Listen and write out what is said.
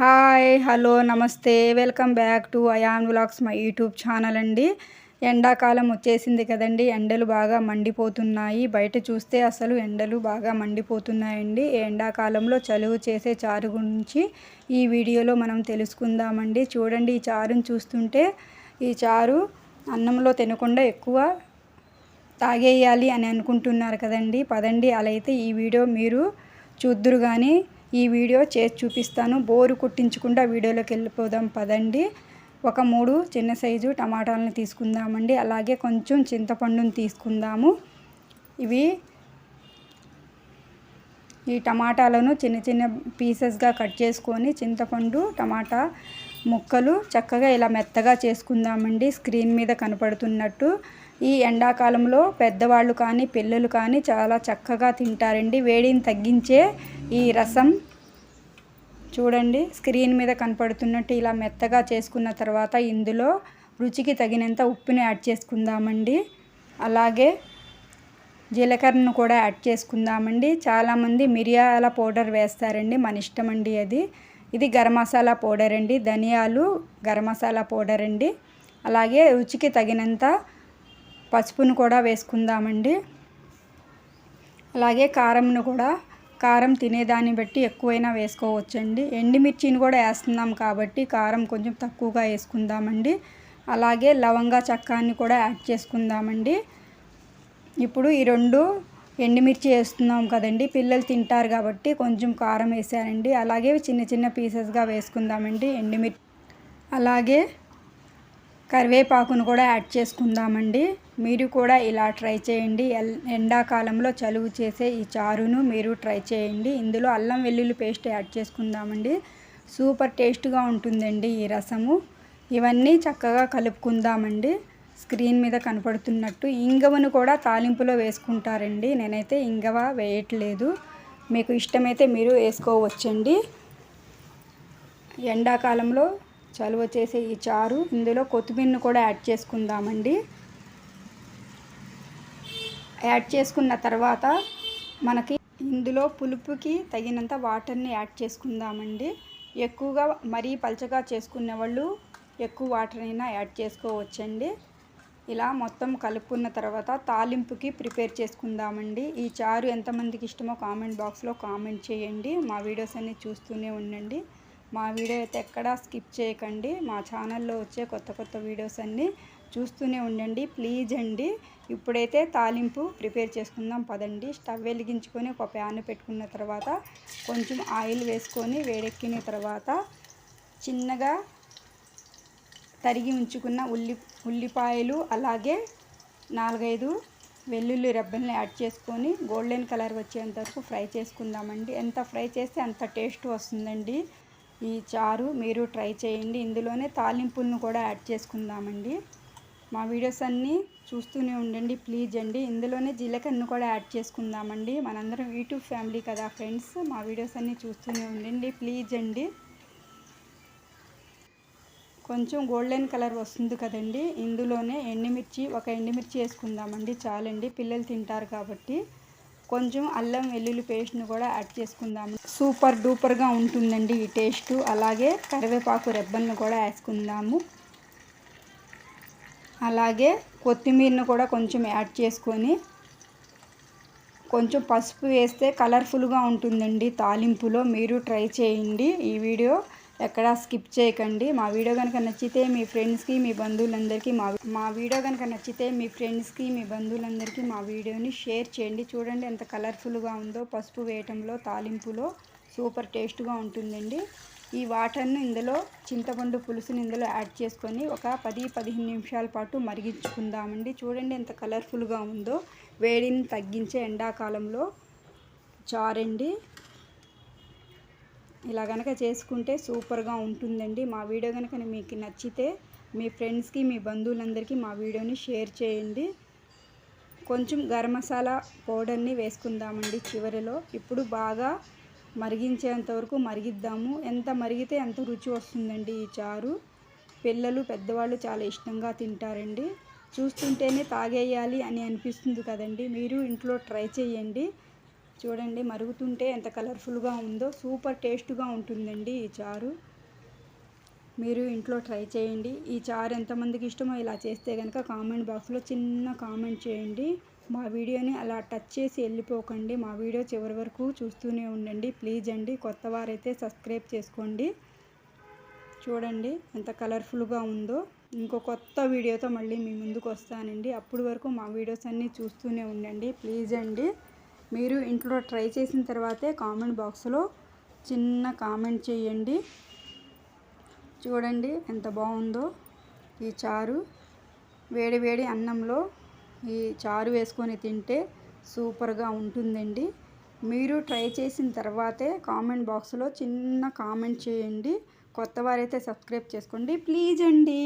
Hi hello నమస్తే. Welcome back to Ayaan vlogs my YouTube channel అండి. ఎండాకాలం వచ్చేసింది కదండి ఎండలు బాగా మండిపోతున్నాయి. బయట చూస్తే అసలు ఎండలు బాగా మండిపోతున్నాయండి. ఎండాకాలంలో చలువు చేసే చారు గురించి ఈ వీడియోలో మనం తెలుసుకుందామండి. చూడండి ఈ చారుని చూస్తుంటే ఈ చారు అన్నంలో తినకుండా ఎక్కువ తాగేయాలి అని అనుకుంటున్నారు కదండి. పదండి అలా అయితే ఈ వీడియో మీరు చూద్దురు కానీ ఈ వీడియో చేసి చూపిస్తాను. బోరు కుట్టించకుండా వీడియోలోకి వెళ్ళిపోదాం పదండి. ఒక మూడు చిన్న సైజు టమాటాలను తీసుకుందామండి. అలాగే కొంచెం చింతపండును తీసుకుందాము. ఇవి ఈ టమాటాలను చిన్న చిన్న పీసెస్గా కట్ చేసుకొని చింతపండు టమాటా ముక్కలు చక్కగా ఇలా మెత్తగా చేసుకుందామండి. స్క్రీన్ మీద కనపడుతున్నట్టు. ఈ ఎండాకాలంలో పెద్దవాళ్ళు కానీ పిల్లలు కానీ చాలా చక్కగా తింటారండి. వేడిని తగ్గించే ఈ రసం చూడండి స్క్రీన్ మీద కనపడుతున్నట్టు ఇలా మెత్తగా చేసుకున్న తర్వాత ఇందులో రుచికి తగినంత ఉప్పుని యాడ్ చేసుకుందామండి. అలాగే జీలకర్రను కూడా యాడ్ చేసుకుందామండి. చాలామంది మిరియాల పౌడర్ వేస్తారండి మన ఇష్టం అండి అది. ఇది గరం మసాలా పౌడర్ అండి ధనియాలు గరం మసాలా పౌడర్ అండి. అలాగే రుచికి తగినంత పసుపును కూడా వేసుకుందామండి. అలాగే కారంను కూడా కారం తినేదాన్ని బట్టి ఎక్కువైనా వేసుకోవచ్చండి. ఎండుమిర్చిని కూడా వేస్తున్నాం కాబట్టి కారం కొంచెం తక్కువగా వేసుకుందామండి. అలాగే లవంగా చక్కాన్ని కూడా యాడ్ చేసుకుందామండి. ఇప్పుడు ఈ రెండు ఎండుమిర్చి వేస్తున్నాం కదండి. పిల్లలు తింటారు కాబట్టి కొంచెం కారం వేసానండి. అలాగే చిన్న చిన్న పీసెస్గా వేసుకుందామండి ఎండుమిర్చి. అలాగే కరివేపాకును కూడా యాడ్ చేసుకుందామండి. మీరు కూడా ఇలా ట్రై చేయండి. ఎండాకాలంలో చలువు చేసే ఈ చారును మీరు ట్రై చేయండి. ఇందులో అల్లం వెల్లుల్లి పేస్ట్ యాడ్ చేసుకుందామండి. సూపర్ టేస్ట్గా ఉంటుందండి ఈ రసము. ఇవన్నీ చక్కగా కలుపుకుందామండి. స్క్రీన్ మీద కనపడుతున్నట్టు ఇంగవను కూడా తాలింపులో వేసుకుంటారండి. నేనైతే ఇంగవ వేయట్లేదు. మీకు ఇష్టమైతే మీరు వేసుకోవచ్చండి. ఎండాకాలంలో చలువ చేసే ఈ చారు. ఇందులో కొత్తిమీరను కూడా యాడ్ చేసుకుందామండి. యాడ్ చేసుకున్న తర్వాత మనకి ఇందులో పులుపుకి తగినంత వాటర్ని యాడ్ చేసుకుందామండి. ఎక్కువగా మరీ పలచగా చేసుకునే వాళ్ళు ఎక్కువ వాటర్ అయినా యాడ్ చేసుకోవచ్చండి. ఇలా మొత్తం కలుపుకున్న తర్వాత తాలింపుకి ప్రిపేర్ చేసుకుందామండి. ఈ చారు ఎంతమందికి ఇష్టమో కామెంట్ బాక్స్లో కామెంట్ చేయండి. మా వీడియోస్ అన్నీ చూస్తూనే ఉండండి. మా వీడియో అయితే ఎక్కడా స్కిప్ చేయకండి. మా ఛానల్లో వచ్చే కొత్త కొత్త వీడియోస్ అన్నీ చూస్తూనే ఉండండి. ప్లీజ్ అండి. ఇప్పుడైతే తాలింపు ప్రిపేర్ చేసుకుందాం పదండి. స్టవ్ వెలిగించుకొని ఒక ప్యాన్ పెట్టుకున్న తర్వాత కొంచెం ఆయిల్ వేసుకొని వేడెక్కిన తర్వాత చిన్నగా తరిగి ఉంచుకున్న ఉల్లి ఉల్లిపాయలు అలాగే నాలుగైదు వెల్లుల్లి రెబ్బల్ని యాడ్ చేసుకొని గోల్డెన్ కలర్ వచ్చేంత వరకు ఫ్రై చేసుకుందామండి. ఎంత ఫ్రై చేస్తే అంత టేస్ట్ వస్తుందండి. ఈ చారు మీరు ట్రై చేయండి. ఇందులోనే తాలింపులను కూడా యాడ్ చేసుకుందామండి. మా వీడియోస్ అన్నీ చూస్తూనే ఉండండి ప్లీజ్ అండి. ఇందులోనే జీలకర్రను కూడా యాడ్ చేసుకుందామండి. మనందరం యూట్యూబ్ ఫ్యామిలీ కదా ఫ్రెండ్స్ మా వీడియోస్ అన్నీ చూస్తూనే ఉండండి ప్లీజ్ అండి. కొంచెం గోల్డెన్ కలర్ వస్తుంది కదండి. ఇందులోనే ఎండుమిర్చి ఒక ఎండుమిర్చి వేసుకుందామండి. చాలండి పిల్లలు తింటారు కాబట్టి. కొంచెం అల్లం వెల్లుల్లి పేస్ట్ని కూడా యాడ్ చేసుకుందాము. సూపర్ డూపర్గా ఉంటుందండి ఈ టేస్ట్. అలాగే కరివేపాకు రెబ్బలను కూడా వేసుకుందాము. అలాగే కొత్తిమీరను కూడా కొంచెం యాడ్ చేసుకొని కొంచెం పసుపు వేస్తే కలర్ఫుల్గా ఉంటుందండి తాలింపులో. మీరు ట్రై చేయండి ఈ వీడియో. ఎక్కడా స్కిప్ చేయకండి. మా వీడియో కనుక నచ్చితే మీ ఫ్రెండ్స్కి మీ బంధువులందరికీ మా మా వీడియో కనుక నచ్చితే మీ ఫ్రెండ్స్కి మీ బంధువులందరికీ మా వీడియోని షేర్ చేయండి. చూడండి ఎంత కలర్ఫుల్గా ఉందో పసుపు వేయటంలో తాలింపులో సూపర్ టేస్ట్గా ఉంటుందండి. ఈ వాటర్ను ఇందులో చింతపండు పులుసుని ఇందులో యాడ్ చేసుకొని ఒక పది పదిహేను నిమిషాల పాటు మరిగించుకుందామండి. చూడండి ఎంత కలర్ఫుల్గా ఉందో వేడిని తగ్గించే ఎండాకాలంలో చారండి. ఇలా కనుక చేసుకుంటే సూపర్గా ఉంటుందండి. మా వీడియో కనుక మీకు నచ్చితే మీ ఫ్రెండ్స్కి మీ బంధువులందరికీ మా వీడియోని షేర్ చేయండి. కొంచెం గరం మసాలా పౌడర్ని వేసుకుందామండి చివరిలో. ఇప్పుడు బాగా మరిగించేంత వరకు మరిగిద్దాము. ఎంత మరిగితే ఎంత రుచి వస్తుందండి ఈ చారు. పిల్లలు పెద్దవాళ్ళు చాలా ఇష్టంగా తింటారండి. చూస్తుంటేనే తాగేయాలి అని అనిపిస్తుంది కదండి. మీరు ఇంట్లో ట్రై చేయండి. చూడండి మరుగుతుంటే ఎంత కలర్ఫుల్గా ఉందో సూపర్ టేస్ట్గా ఉంటుందండి ఈ చారు. మీరు ఇంట్లో ట్రై చేయండి. ఈ చారు ఎంతమందికి ఇష్టమో ఇలా చేస్తే కనుక కామెంట్ బాక్స్లో చిన్న కామెంట్ చేయండి. మా వీడియోని అలా టచ్ చేసి వెళ్ళిపోకండి. మా వీడియో చివరి వరకు చూస్తూనే ఉండండి. ప్లీజ్ అండి కొత్త వారైతే సబ్స్క్రైబ్ చేసుకోండి. చూడండి ఎంత కలర్ఫుల్గా ఉందో. ఇంకో కొత్త వీడియోతో మళ్ళీ మీ ముందుకు వస్తానండి. అప్పటి వరకు మా వీడియోస్ అన్నీ చూస్తూనే ఉండండి. ప్లీజ్ అండి. మీరు ఇంట్లో ట్రై చేసిన తర్వాతే కామెంట్ బాక్స్లో చిన్న కామెంట్ చేయండి. చూడండి ఎంత బాగుందో ఈ చారు. వేడి వేడి అన్నంలో ఈ చారు వేసుకొని తింటే సూపర్గా ఉంటుందండి. మీరు ట్రై చేసిన తర్వాతే కామెంట్ బాక్స్లో చిన్న కామెంట్ చేయండి. కొత్త వారైతే సబ్స్క్రైబ్ చేసుకోండి. ప్లీజ్ అండి.